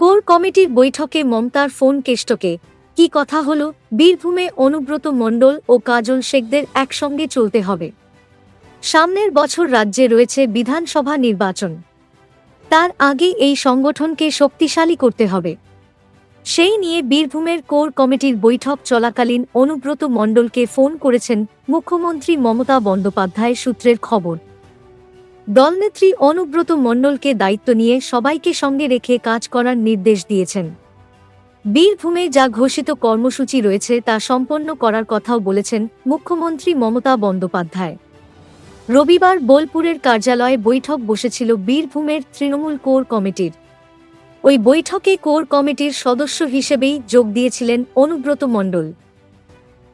Core কমিটির বৈঠকে মমতার ফোন কেষ্টকে, কি কথা হলো? বীরভূমে অনুব্রত মণ্ডল ও কাজল শেখদের একসঙ্গে চলতে হবে। সামনের বছর রাজ্যে রয়েছে বিধানসভা নির্বাচন। তার আগে এই সংগঠনকে শক্তিশালী করতে হবে। সেই নিয়ে বীরভূমের কোর কমিটির বৈঠক চলাকালীন অনুব্রত মণ্ডলকে ফোন করেছেন মুখ্যমন্ত্রী মমতা বন্দ্যোপাধ্যায় সূত্রের খবর। দলনেত্রী অনুব্রত মণ্ডলকে দায়িত্ব নিয়ে সবাইকে সঙ্গে রেখে কাজ করার নির্দেশ দিয়েছেন। বীরভূমে যা ঘোষিত কর্মসূচি রয়েছে তা সম্পন্ন করার কথাও বলেছেন মুখ্যমন্ত্রী মমতা বন্দ্যোপাধ্যায়। রবিবার বোলপুরের কার্যালয়ে বৈঠক বসেছিল বীরভূমের তৃণমূল কোর কমিটির। ওই বৈঠকে কোর কমিটির সদস্য হিসেবেই যোগ দিয়েছিলেন অনুব্রত মণ্ডল।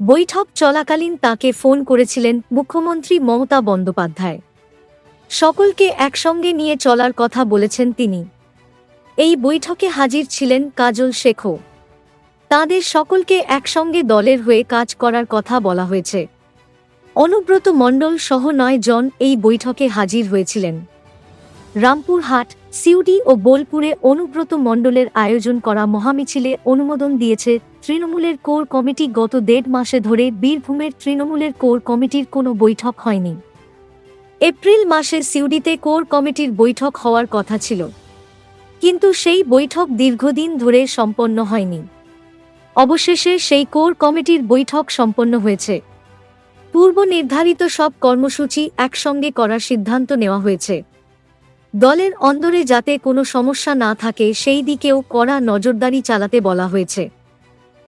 বৈঠক চলাকালীন তাকে ফোন করেছিলেন মুখ্যমন্ত্রী মমতা বন্দ্যোপাধ্যায়। সকলকে একসঙ্গে নিয়ে চলার কথা বলেছেন তিনি। এই বৈঠকে হাজির ছিলেন কাজল শেখও তাদের সকলকে একসঙ্গে দলের হয়ে কাজ করার কথা বলা হয়েছে। অনুব্রত মণ্ডল সহ নয় জন এই বৈঠকে হাজির হয়েছিলেন। রামপুরহাট, সিউডি ও বোলপুরে অনুব্রত মণ্ডলের আয়োজন করা মহামিছিলে অনুমোদন দিয়েছে তৃণমূলের কোর কমিটি গত দেড় মাসে ধরে বীরভূমের তৃণমূলের কোর কমিটির কোনো বৈঠক হয়নি। এপ্রিল মাসে সিউডিতে কোর কমিটির বৈঠক হওয়ার কথা ছিল। কিন্তু সেই বৈঠক দীর্ঘদিন ধরে সম্পন্ন হয়নি। অবশেষে সেই কোর কমিটির বৈঠক সম্পন্ন হয়েছে। পূর্ব নির্ধারিত সব কর্মসূচি একসঙ্গে করার সিদ্ধান্ত নেওয়া হয়েছে। দলের অন্দরে যাতে কোনো সমস্যা না থাকে, সেই দিকেও কড়া নজরদারি চালাতে বলা হয়েছে।